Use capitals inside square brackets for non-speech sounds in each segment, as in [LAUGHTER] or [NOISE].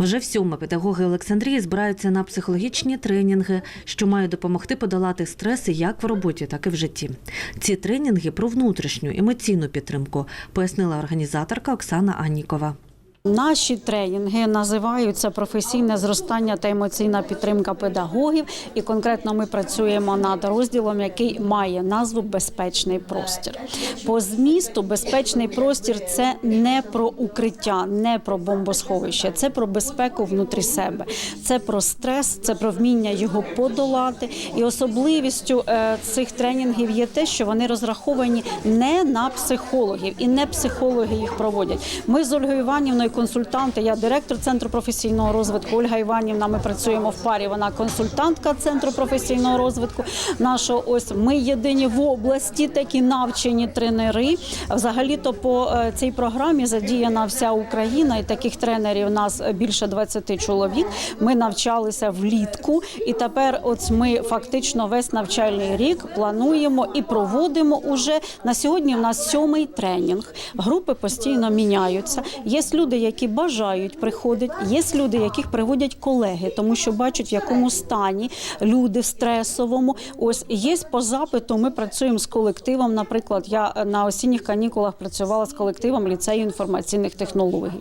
Вже всьому педагоги Олександрії збираються на психологічні тренінги, що мають допомогти подолати стреси як в роботі, так і в житті. Ці тренінги про внутрішню емоційну підтримку, пояснила організаторка Оксана Аннікова. Наші тренінги називаються професійне зростання та емоційна підтримка педагогів. І конкретно ми працюємо над розділом, який має назву Безпечний простір. По змісту безпечний простір це не про укриття, не про бомбосховище, це про безпеку внутрі себе, це про стрес, це про вміння його подолати. І особливістю е, цих тренінгів є те, що вони розраховані не на психологів, і не психологи їх проводять. Ми з Ольгою Іванівною консультанти. Я директор центру професійного розвитку. Ольга Іванівна. Ми працюємо в парі. Вона консультантка центру професійного розвитку. Нашого ось ми єдині в області такі навчені тренери. Взагалі-то по е, цій програмі задіяна вся Україна, і таких тренерів у нас більше 20 чоловік. Ми навчалися влітку, і тепер, от ми фактично весь навчальний рік плануємо і проводимо уже на сьогодні. У нас сьомий тренінг. Групи постійно міняються. Є люди, які бажають приходити, є люди, яких приводять колеги, тому що бачать, в якому стані люди в стресовому. Ось є по запиту. Ми працюємо з колективом. Наприклад, я на осінніх канікулах працювала з колективом ліцею інформаційних технологій.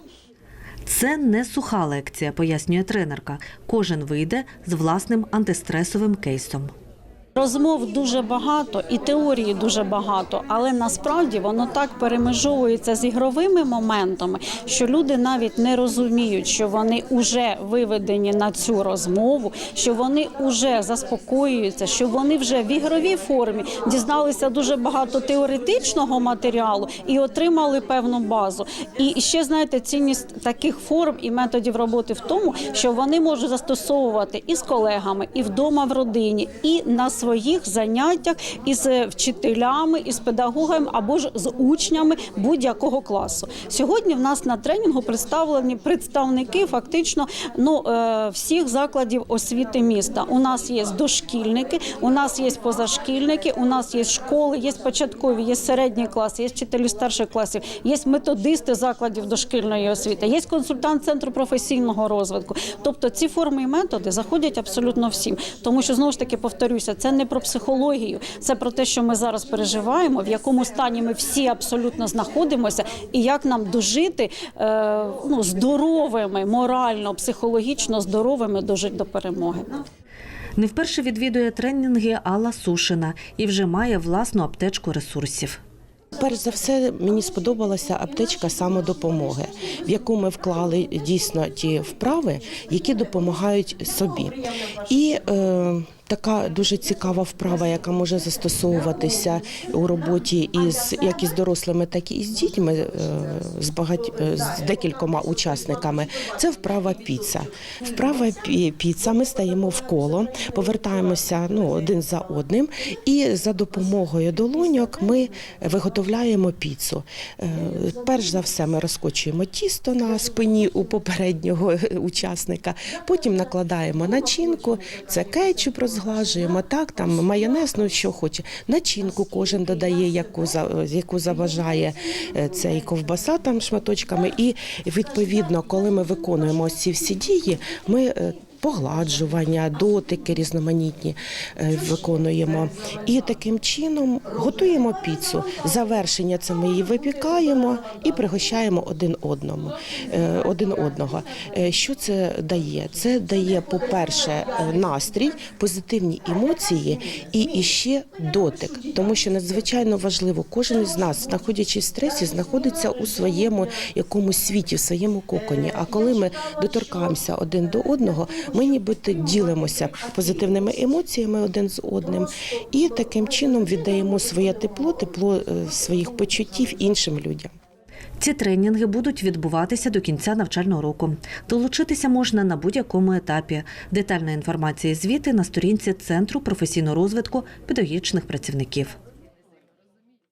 Це не суха лекція, пояснює тренерка. Кожен вийде з власним антистресовим кейсом. Розмов дуже багато і теорії дуже багато, але насправді воно так перемежовується з ігровими моментами, що люди навіть не розуміють, що вони вже виведені на цю розмову, що вони вже заспокоюються, що вони вже в ігровій формі дізналися дуже багато теоретичного матеріалу і отримали певну базу. І ще знаєте, цінність таких форм і методів роботи в тому, що вони можуть застосовувати і з колегами, і вдома в родині, і на своїх заняттях із вчителями, із педагогами або ж з учнями будь-якого класу. Сьогодні в нас на тренінгу представлені представники фактично ну е, всіх закладів освіти міста. У нас є дошкільники, у нас є позашкільники, у нас є школи, є початкові, є середні класи, є вчителі старших класів, є методисти закладів дошкільної освіти, є консультант центру професійного розвитку. Тобто ці форми і методи заходять абсолютно всім, тому що знову ж таки повторюся, це не про психологію, це про те, що ми зараз переживаємо, в якому стані ми всі абсолютно знаходимося, і як нам дожити е, ну, здоровими, морально, психологічно здоровими дожити до перемоги. Не вперше відвідує тренінги Алла Сушина і вже має власну аптечку ресурсів. Перш за все, мені сподобалася аптечка самодопомоги, в яку ми вклали дійсно ті вправи, які допомагають собі. І е, така дуже цікава вправа, яка може застосовуватися у роботі із як із дорослими, так і з дітьми, е, з багать е, з декількома учасниками. Це вправа піца. Вправа піца. Ми стаємо в коло, повертаємося ну один за одним, і за допомогою долоньок ми виготовляємо піцу. Е, Перш за все, ми розкочуємо тісто на спині у попереднього [LAUGHS] учасника. Потім накладаємо начинку, це кетчуп розглажуємо, так там майонез, ну що хоче. Начинку кожен додає, яку яку заважає цей це і ковбаса там шматочками. І відповідно, коли ми виконуємо ці всі дії, ми е, Погладжування, дотики різноманітні е, виконуємо. І таким чином готуємо піцу. Завершення це ми її випікаємо і пригощаємо один одному. е, Один одного. Е, Що це дає? Це дає, по-перше, настрій, позитивні емоції і іще дотик, тому що надзвичайно важливо, кожен із нас, знаходячись в стресі, знаходиться у своєму якомусь світі, в своєму коконі. А коли ми доторкаємося один до одного, ми нібито ділимося позитивними емоціями один з одним, і таким чином віддаємо своє тепло, тепло е, своїх почуттів іншим людям. Ці тренінги будуть відбуватися до кінця навчального року. Долучитися можна на будь-якому етапі. Детальна інформація і звіти на сторінці Центру професійного розвитку педагогічних працівників.